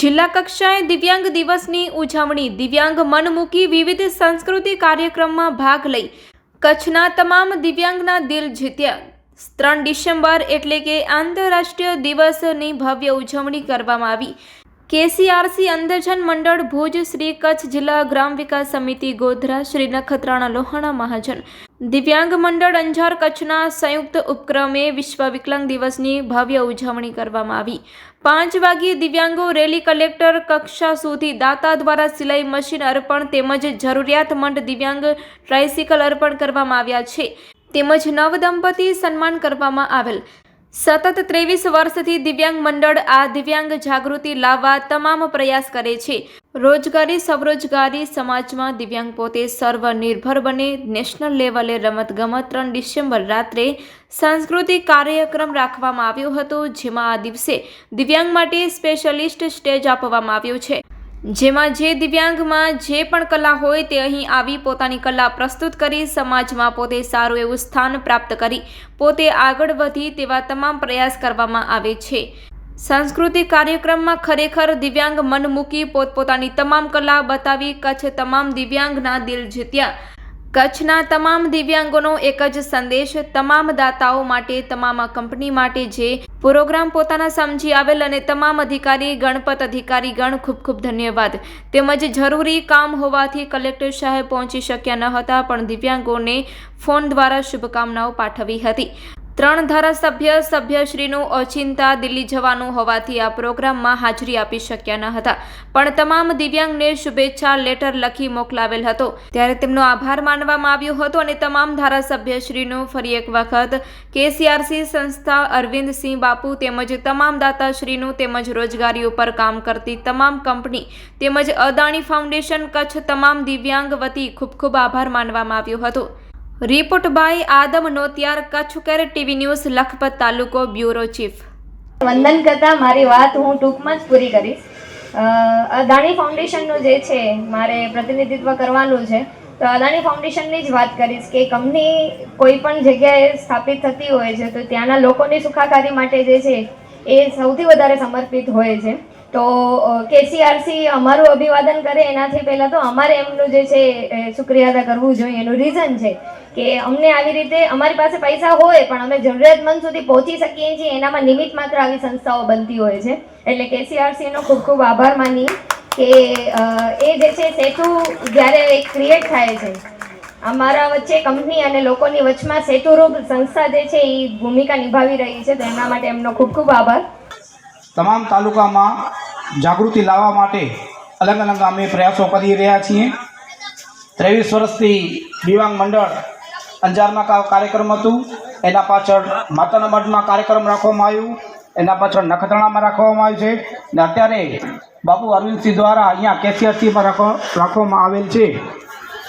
જિલ્લા કક્ષાએ દિવ્યાંગ દિવસની ઉજવણી. દિવ્યાંગ મનમૂકી વિવિધ સાંસ્કૃતિક કાર્યક્રમમાં ભાગ લઈ કચ્છના તમામ દિવ્યાંગના દિલ જીત્યા. ત્રણ ડિસેમ્બર એટલે કે આંતરરાષ્ટ્રીય દિવસની ભવ્ય ઉજવણી કરવામાં આવી. કેસીઆરસી અંધજન મંડળ ભુજ શ્રી કચ્છ જિલ્લા ગ્રામ વિકાસ સમિતિ ગોધરા, શ્રી નખત્રાણા લોહાણા મહાજન દિવ્યાંગ મંડળ અંજાર કચ્છના સંયુક્ત ઉપક્રમે વિશ્વ વિકલાંગ દિવસની ભવ્ય ઉજવણી કરવામાં આવી. પાંચ વાગ્યે દિવ્યાંગો રેલી કલેક્ટર કક્ષા સુધી દાતા દ્વારા સિલાઈ મશીન અર્પણ તેમજ જરૂરિયાતમંદ દિવ્યાંગ ટ્રાઇસિકલ અર્પણ કરવામાં આવ્યા છે. તેમજ નવ દંપતી સન્માન કરવામાં આવેલ. સતત ત્રેવીસ વર્ષથી દિવ્યાંગ મંડળ આ દિવ્યાંગ જાગૃતિ લાવવા તમામ પ્રયાસ કરે છે. રોજગારી, સ્વરોજગારી સમાજમાં દિવ્યાંગ પોતે સર્વનિર્ભર બને. નેશનલ લેવલે રમતગમત ત્રણ ડિસેમ્બર રાત્રે સાંસ્કૃતિક કાર્યક્રમ રાખવામાં આવ્યો હતો, જેમાં આ દિવસે દિવ્યાંગ માટે સ્પેશિયલિસ્ટ સ્ટેજ આપવામાં આવ્યું છે. જેમાં જે દિવ્યાંગમાં જે પણ કલા હોય તે અહીં આવી પોતાની કલા પ્રસ્તુત કરી સમાજમાં પોતે સારું એવું સ્થાન પ્રાપ્ત કરી પોતે આગળ વધી તેવા તમામ પ્રયાસ કરવામાં આવે છે. સાંસ્કૃતિક કાર્યક્રમમાં ખરેખર દિવ્યાંગ મન મૂકી પોતપોતાની તમામ કલા બતાવી કચ્છ તમામ દિવ્યાંગના દિલ જીત્યા. કચ્છના તમામ દિવ્યાંગોનો એક જ સંદેશ, તમામ દાતાઓ માટે, તમામ કંપની માટે જે પ્રોગ્રામ પોતાના સમજી આવેલ અને તમામ અધિકારી, ગણપત અધિકારી ગણ ખૂબ ખૂબ ધન્યવાદ. તેમજ જરૂરી કામ હોવાથી કલેક્ટર સાહેબ પહોંચી શક્યા ન હતા, પણ દિવ્યાંગોને ફોન દ્વારા શુભકામનાઓ પાઠવી હતી. ત્રણ ધારાસભ્ય સભ્યશ્રીનું ઓચિંતા દિલ્હી જવાનું હોવાથી આ પ્રોગ્રામમાં હાજરી આપી શક્યા ન હતા. પણ તમામ દિવ્યાંગને શુભેચ્છા, લેટર લખી મોકલાવેલ હતો. ત્યારે તેમનો આભાર માનવામાં આવ્યો હતો અને તમામ ધારાસભ્યશ્રીનું ફરી એક વખત કેસીઆરસી સંસ્થા અરવિંદસિંહ બાપુ તેમજ તમામ દાતાશ્રીનું તેમજ રોજગારી ઉપર કામ કરતી તમામ કંપની તેમજ અદાણી ફાઉન્ડેશન કચ્છ તમામ દિવ્યાંગ વતી ખૂબ ખૂબ આભાર માનવામાં આવ્યો હતો. Report by Adam Notiyar Kutch care TV news, Lakhpat તાલુકો, બ્યુરો ચીફ. વંદન કરતા મારી વાત હું ટૂંકમાં જ પૂરી કરીશ. અદાણી ફાઉન્ડેશનનું જે છે, મારે પ્રતિનિધિત્વ કરવાનું છે. તો અદાણી ફાઉન્ડેશનની જ વાત કરીશ કે કંપની કોઈ પણ જગ્યાએ સ્થાપિત થતી હોય છે, તો ત્યાંના લોકોની સુખાકારી માટે જે છે, એ સૌથી વધારે સમર્પિત હોય છે. તો કેસીઆરસી અમારું અભિવાદન કરે એનાથી પહેલાં તો અમારે એમનું જે છે શુક્રિયા અદા કરવું જોઈએ. એનું રીઝન છે કે અમને આવી રીતે અમારી પાસે પૈસા હોય પણ અમે જરૂરિયાતમંદ સુધી પહોંચી શકીએ છીએ એનામાં નિમિત્ત માત્ર આવી સંસ્થાઓ બનતી હોય છે. એટલે કેસીઆરસીનો ખૂબ ખૂબ આભાર માની કે એ જે છે સેતુ જ્યારે ક્રિએટ થાય છે, અમારા વચ્ચે કંપની અને લોકોની વચમાં સેતુરૂપ સંસ્થા જે છે એ ભૂમિકા નિભાવી રહી છે તો એના માટે એમનો ખૂબ ખૂબ આભાર. તમામ તાલુકામાં જાગૃતિ લાવવા માટે અલગ અલગ અમે પ્રયાસો કરી રહ્યા છીએ. ત્રેવીસ વર્ષથી દિવ્યાંગ મંડળ અંજારમાં કાર્યક્રમ હતું. એના પાછળ માતાના મઢમાં કાર્યક્રમ રાખવામાં આવ્યું. એના પાછળ નખત્રાણામાં રાખવામાં આવ્યું છે. ને અત્યારે બાપુ અરવિંદસિંહ દ્વારા અહીંયા કેસીઆરસીમાં રાખવામાં આવેલ છે.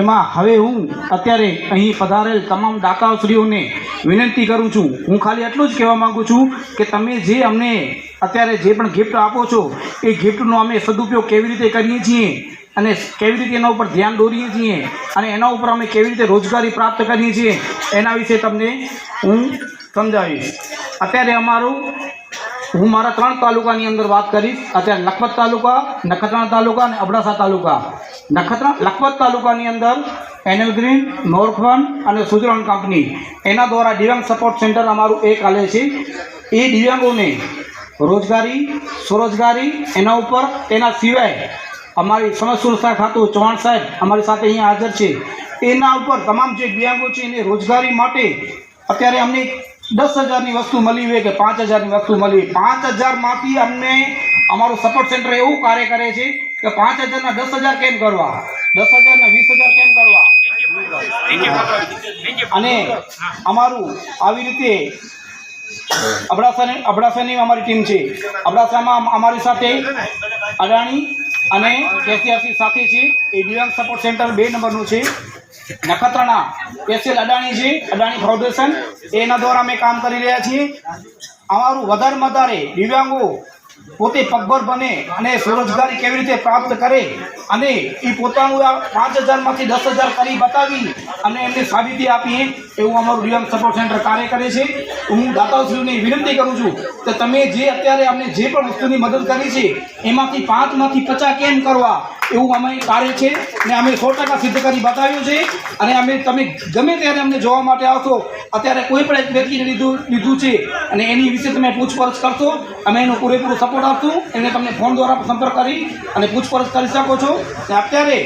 એમાં હવે હું અત્યારે અહીં પધારેલ તમામ દાતાશ્રીઓને વિનંતી કરું છું. હું ખાલી એટલું જ કહેવા માગું છું કે તમે જે અમને અત્યારે જે પણ ગિફ્ટ આપો છો, એ ગિફ્ટનો અમે સદુપયોગ કેવી રીતે કરીએ છીએ અને કેવી રીતે એના ઉપર ધ્યાન દોરીએ છીએ અને એના ઉપર અમે કેવી રીતે રોજગારી પ્રાપ્ત કરીએ છીએ, એના વિશે તમને હું સમજાવીશ. અત્યારે અમારું હું મારા ત્રણ તાલુકાની અંદર વાત કરીશ. અત્યારે લખપત તાલુકા, નખત્રાણા તાલુકા અને અબડાસા તાલુકા. નખત્રા, લખપત તાલુકાની અંદર એનએલ ગ્રીન નોર્ફન અને સુજરણ કંપની. એના દ્વારા દિવ્યાંગ સપોર્ટ સેન્ટર અમારું એક હાલે છે. એ દિવ્યાંગોને રોજગારી, સ્વરોજગારી, એના ઉપર, એના સિવાય અમારી સમાજ સુરક્ષા ખાતું ચૌહાણ સાહેબ અમારી સાથે અહીંયા હાજર છે. એના ઉપર તમામ જે દિવ્યાંગો છે એને રોજગારી માટે અત્યારે અમને દસ હજારની વસ્તુ મળી હોય કે પાંચ હજારની વસ્તુ મળી પાંચ હજારમાંથી અમને અમારું સપોર્ટ સેન્ટર એવું કાર્ય કરે છે કે પાંચ હજારના દસ હજાર કેમ કરવા? દસ હજારના વીસ હજાર કેમ કરવા? અને અમારું આવી રીતે અબડાસાની અબડાસાની અમારી ટીમ છે. અબડાસામાં અમારી સાથે અદાણી અને કેસીઆરસી સાથી છે, એ દિવ્યાંગ સપોર્ટ સેન્ટર બે નંબરનું છે. નખત્રાણા એસએલ અડાણી છે અડાણી ફાઉન્ડેશન એના દ્વારા અમે કામ કરી રહ્યા છીએ. અમારું વધારે વધારે દિવ્યાંગો પોતે પગભર બને અને સ્વરોજગારી કેવી રીતે પ્રાપ્ત કરે અને એ પોતાનું પાંચ હજારમાંથી દસ હજાર કરી બતાવી અને એમને સાબિતી આપીએ એવું અમારું દિવ્યાંગ સપોર્ટ સેન્ટર કાર્ય કરે છે. હું દાતાશ્રીઓને વિનંતી કરું છું કે તમે જે અત્યારે અમને જે પણ વસ્તુની મદદ કરી છે, એમાંથી પાંચમાંથી પચાસ કેમ કરવા એવું અમે કાર્ય છે ને અમે સો ટકા સિદ્ધ કરી બતાવ્યું છે. અને અમે તમે ગમે ત્યારે અમને જોવા માટે આવશો, અત્યારે કોઈ પણ એક વ્યક્તિને લીધું લીધું છે અને એની વિશે તમે પૂછપરછ કરશો, અમે એનો પૂરેપૂરો સપોર્ટ આપશું. એને તમને ફોન દ્વારા સંપર્ક કરી અને પૂછપરછ કરી શકો છો. ને અત્યારે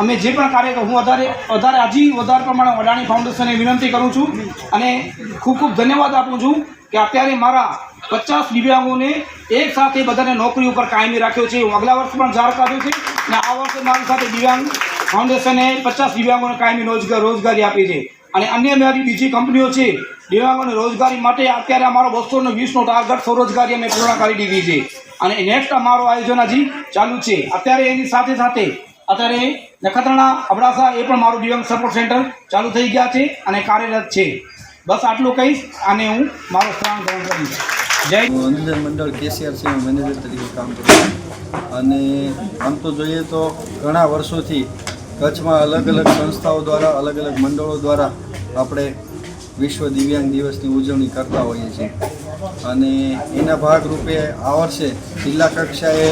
અમે જે પણ કાર્ય હું વધારે વધારે હજી વધારે પ્રમાણે અડાણી ફાઉન્ડેશનને વિનંતી કરું છું. અને ખૂબ ખૂબ ધન્યવાદ આપું છું કે અત્યારે મારા પચાસ દિવ્યાંગોને એક સાથે બધાને નોકરી ઉપર કાયમી રાખ્યો છે. હું આગલા વર્ષ પણ જાહેર કર્યું છે અને આ વર્ષે મારી સાથે દિવ્યાંગ ફાઉન્ડેશને પચાસ દિવ્યાંગોને કાયમી રોજગાર રોજગારી આપી છે. અને અન્ય મારી બીજી કંપનીઓ છે, દિવ્યાંગોને રોજગારી માટે અત્યારે અમારો બસો ને વીસનો ટાર્ગેટ સ્વરોજગારી અમે પૂર્ણ કરી દીધી છે. અને નેક્સ્ટ અમારો આયોજન હજી ચાલુ છે. અત્યારે એની સાથે સાથે અત્યારે નખત્રાણા, અબડાસા એ પણ મારું દિવ્યાંગ સપોર્ટ સેન્ટર ચાલુ થઈ ગયા છે અને કાર્યરત છે. બસ આટલું કહીશ. અને હું મારો સ્થાન ગ્રહણ કરીશ. અંધજન મંડળ કેસીઆરસીમાં મેનેજર તરીકે કામ કરું અને આમ તો જોઈએ તો ઘણા વર્ષોથી કચ્છમાં અલગ અલગ સંસ્થાઓ દ્વારા, અલગ અલગ મંડળો દ્વારા આપણે વિશ્વ દિવ્યાંગ દિવસની ઉજવણી કરતા હોઈએ છીએ. અને એના ભાગરૂપે આ વર્ષે જિલ્લા કક્ષાએ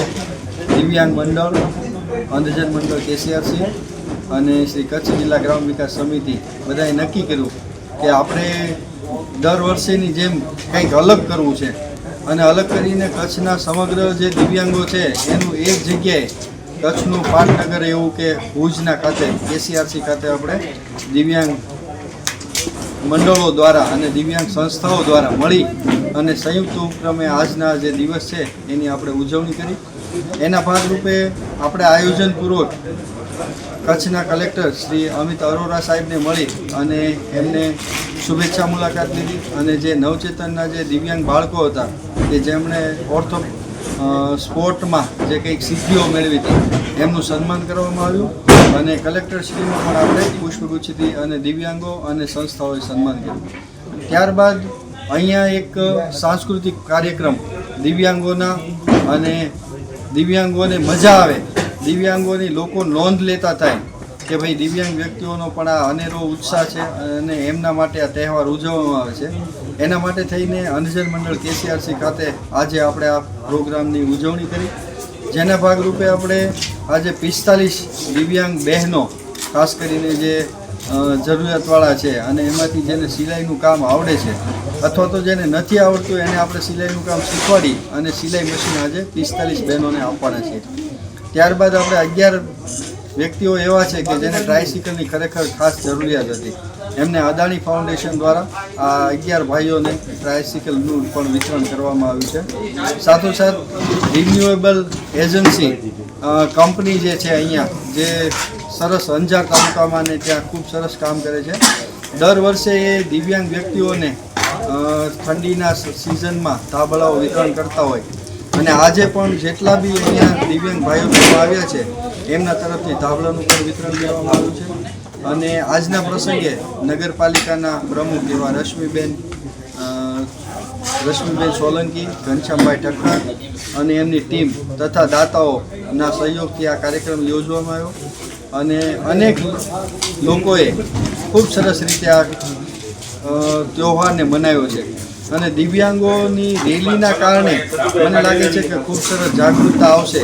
દિવ્યાંગ મંડળ, અંધજન મંડળ કેસીઆરસી અને શ્રી કચ્છ જિલ્લા ગ્રામ વિકાસ સમિતિ બધાએ નક્કી કર્યું કે આપણે દર વર્ષેની જેમ કંઈક અલગ કરવું છે. અને અલગ કરીને કચ્છના સમગ્ર જે દિવ્યાંગો છે, એનું એક જગ્યાએ કચ્છનું પાટનગર એવું કે ભુજના ખાતે, કેસીઆરસી ખાતે આપણે દિવ્યાંગ મંડળો દ્વારા અને દિવ્યાંગ સંસ્થાઓ દ્વારા મળી અને સંયુક્ત ઉપક્રમે આજના જે દિવસ છે, એની આપણે ઉજવણી કરી. એના ભાગરૂપે આપણે આયોજનપૂર્વક કચ્છના કલેક્ટર શ્રી અમિત અરોરા સાહેબને મળી અને એમને શુભેચ્છા મુલાકાત લીધી અને જે નવચેતનના જે દિવ્યાંગ બાળકો હતા, કે જેમણે ઓર્થો સ્પોર્ટમાં જે કંઈક સિદ્ધિઓ મેળવી હતી, એમનું સન્માન કરવામાં આવ્યું અને કલેક્ટરશ્રીનું પણ આપણે પુષ્પગુચ્છથી અને દિવ્યાંગો અને સંસ્થાઓએ સન્માન કર્યું. ત્યારબાદ અહીંયા એક સાંસ્કૃતિક કાર્યક્રમ દિવ્યાંગોના અને દિવ્યાંગોને મજા આવે દિવ્યાંગોની લોકો નોંધ લેતા થાય કે ભાઈ દિવ્યાંગ વ્યક્તિઓનો પણ આ અનેરો ઉત્સાહ છે અને એમના માટે આ તહેવાર ઉજવવામાં આવે છે. એના માટે થઈને અંધજન મંડળ કેસીઆરસી ખાતે આજે આપણે આ પ્રોગ્રામની ઉજવણી કરી. જેના ભાગરૂપે આપણે આજે પિસ્તાલીસ દિવ્યાંગ બહેનો, ખાસ કરીને જે જરૂરિયાતવાળા છે અને એમાંથી જેને સિલાઈનું કામ આવડે છે અથવા તો જેને નથી આવડતું એને આપણે સિલાઈનું કામ શીખવાડી અને સિલાઈ મશીન આજે પિસ્તાલીસ બહેનોને આપવાના છે. ત્યારબાદ આપણે અગિયાર વ્યક્તિઓ એવા છે કે જેને ટ્રાયસિકલની ખરેખર ખાસ જરૂરિયાત હતી. એમને અદાણી ફાઉન્ડેશન દ્વારા આ અગિયાર ભાઈઓને ટ્રાયસિકલનું પણ વિતરણ કરવામાં આવ્યું છે. સાથોસાથ રિન્યુએબલ એજન્સી કંપની જે છે અહીંયા, જે સરસ અંજાર તાલુકામાં ને ત્યાં ખૂબ સરસ કામ કરે છે. દર વર્ષે એ દિવ્યાંગ વ્યક્તિઓને ઠંડીના સિઝનમાં ધાબળાઓ વિતરણ કરતા હોય. અને આજે પણ જેટલા બી અહીંયા દિવ્યાંગ ભાઈઓ આવ્યા છે, એમના તરફથી ધાબળાનું પણ વિતરણ કરવામાં આવ્યું છે. અને આજના પ્રસંગે નગરપાલિકાના પ્રમુખ એવા રશ્મિબેન રશ્મિબેન સોલંકી, ઘનશ્યામભાઈ ઠક્કર અને એમની ટીમ તથા દાતાઓના સહયોગથી આ કાર્યક્રમ યોજવામાં આવ્યો. અને અનેક લોકોએ ખૂબ સરસ રીતે આ તહેવારને મનાવ્યો છે. અને દિવ્યાંગોની રેલીના કારણે મને લાગે છે કે ખૂબ સરસ જાગૃતતા આવશે.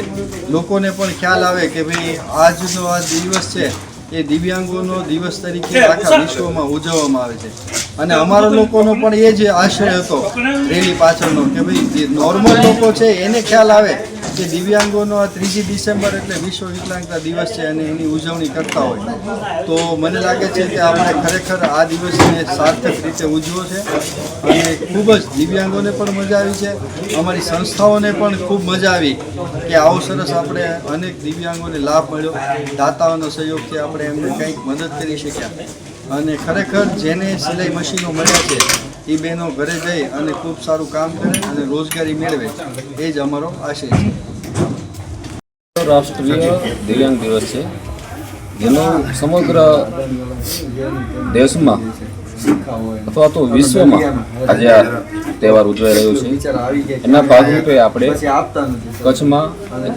લોકોને પણ ખ્યાલ આવે કે ભાઈ આજનો આ દિવસ છે, એ દિવ્યાંગોનો દિવસ તરીકે આખા વિશ્વમાં ઉજવવામાં આવે છે. અને અમારા લોકોનો પણ એ જ આશય હતો, રેલી પાછળનો, કે ભાઈ જે નોર્મલ લોકો છે, એને ખ્યાલ આવે કે દિવ્યાંગોનો આ ત્રીજી ડિસેમ્બર એટલે વિશ્વ વિકલાંગતા દિવસ છે અને એની ઉજવણી કરતા હોય. તો મને લાગે છે કે આપણે ખરેખર આ દિવસને સાર્થક રીતે ઉજવો છે અને ખૂબ જ દિવ્યાંગોને પણ મજા આવી છે. અમારી સંસ્થાઓને પણ ખૂબ મજા આવી કે આવો સરસ આપણે અનેક દિવ્યાંગોને લાભ મળ્યો. દાતાઓનો સહયોગથી આપણે એમને કંઈક મદદ કરી શક્યા. અને ખરેખર જેને સિલાઈ મશીનો મળ્યા છે એ બહેનો ઘરે જઈ અને ખૂબ સારું કામ કરે અને રોજગારી મેળવે. એ જ અમારો આશય છે. રાષ્ટ્રીય દિવ્યાંગ દિવસ છે. જેનો સમગ્ર દેશમાં અથવા તો વિશ્વમાં આજે આ તહેવાર ઉજવાઈ રહ્યો છે. એના ભાગરૂપે આપણે કચ્છમાં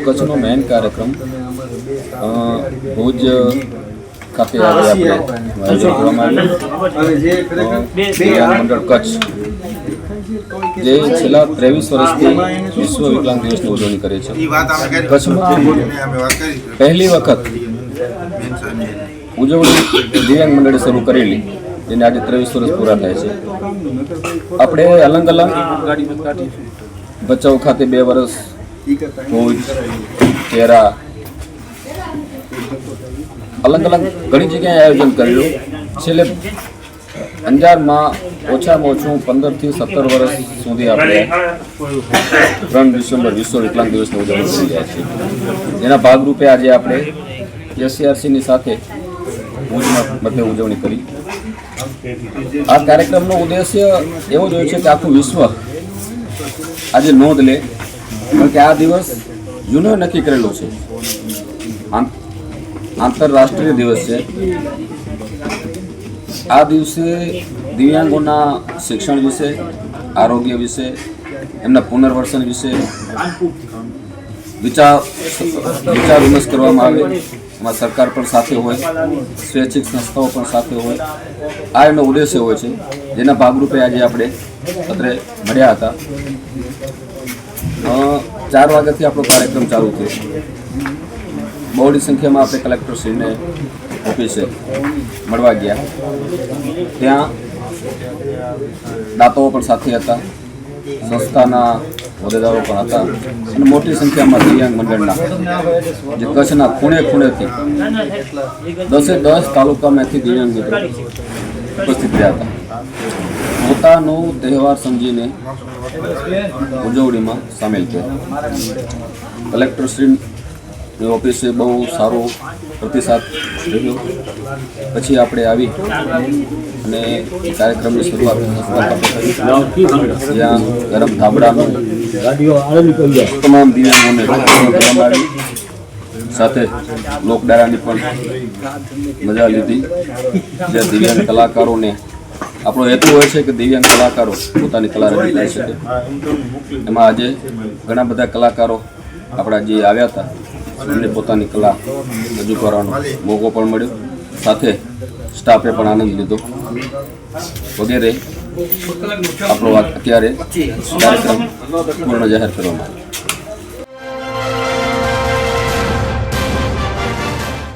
કચ્છનો મેઇન કાર્યક્રમ ભુજ ખાતે આવી આપણે. મંડળ કચ્છ. જે છેલ્લા ત્રેવીસ વર્ષથી વિશ્વ વિકલાંગ દિવસની ઉજવણી કરે છે. કચ્છમાં પહેલી વખત ઉજવણી દિવ્યાંગ મંડળે શરૂ કરેલી. જેને આજે ત્રેવીસ વર્ષ પૂરા થાય છે. આપણે અલંગ અલંગ ભચાઉ ખાતે બે વર્ષ ભુજ કેરા અલગ અલગ ઘણી જગ્યાએ આયોજન કરેલું. છેલ્લે અંજારમાં ઓછામાં ઓછું પંદરથી સત્તર વર્ષ સુધી આપણે ત્રણ ડિસેમ્બર વિશ્વ વિકલાંગ દિવસની ઉજવણી કરી રહ્યા છીએ. જેના ભાગરૂપે આજે આપણે એસસીઆરસીની સાથે ભુજમાં મધ્ય ઉજવણી કરી. આ કાર્યક્રમનો ઉદ્દેશ્ય એવો જ હોય છે કે આખું વિશ્વ આજે નોંધ લે. કારણ કે આ દિવસ જૂનો નક્કી કરેલો છે. આંતરરાષ્ટ્રીય દિવસ છે. આ દિવસે દિવ્યાંગોના શિક્ષણ વિશે, આરોગ્ય વિશે, એમના પુનર્વસન વિશે વિચાર વિચાર વિમર્શ કરવામાં આવે. એમાં સરકાર પણ સાથે હોય, સ્વૈચ્છિક સંસ્થાઓ પણ સાથે હોય. આ એનો ઉદ્દેશ્ય હોય છે. જેના ભાગરૂપે આજે આપણે અત્રે મળ્યા હતા. ચાર વાગ્યાથી આપણો કાર્યક્રમ ચાલુ થયો. બહોળી સંખ્યામાં આપણે કલેક્ટરશ્રીને ઓફિસે મળવા ગયા. ત્યાં દાતાઓ પણ સાથે હતા. સંસ્થાના હોદ્દેદારો પણ હતા. અને મોટી સંખ્યામાં દિવ્યાંગ મંડળના, જે કચ્છના ખૂણે ખૂણેથી દસે દસ તાલુકામાંથી દિવ્યાંગ મિત્રો ઉપસ્થિત રહ્યા હતા. પોતાનો તહેવાર સમજીને ઉજવણીમાં સામેલ થયા. કલેક્ટરશ્રીની ઓફિસે બહુ સારો પ્રતિસાદ રહ્યો પછી આપણે આવી અને કાર્યક્રમની શરૂઆત ત્યાં ગરમ ધાબડાનું તમામ દિવ્યાંગોને કરવામાં સાથે લોકડારાની પણ મજા લીધી. જે દિવ્યાંગ કલાકારોને આપણો હેતુ હોય છે કે દિવ્યાંગ કલાકારો પોતાની કલા રજૂ કરી શકે. એમાં આજે ઘણા બધા કલાકારો આપણા જે આવ્યા હતા. એમને પોતાની કલા રજૂ કરવાનો મોકો પણ મળ્યો. સાથે સ્ટાફે પણ આનંદ લીધો. વગેરે આપણો અત્યારે કાર્યક્રમ પૂર્ણ જાહેર કરવામાં આવ્યો.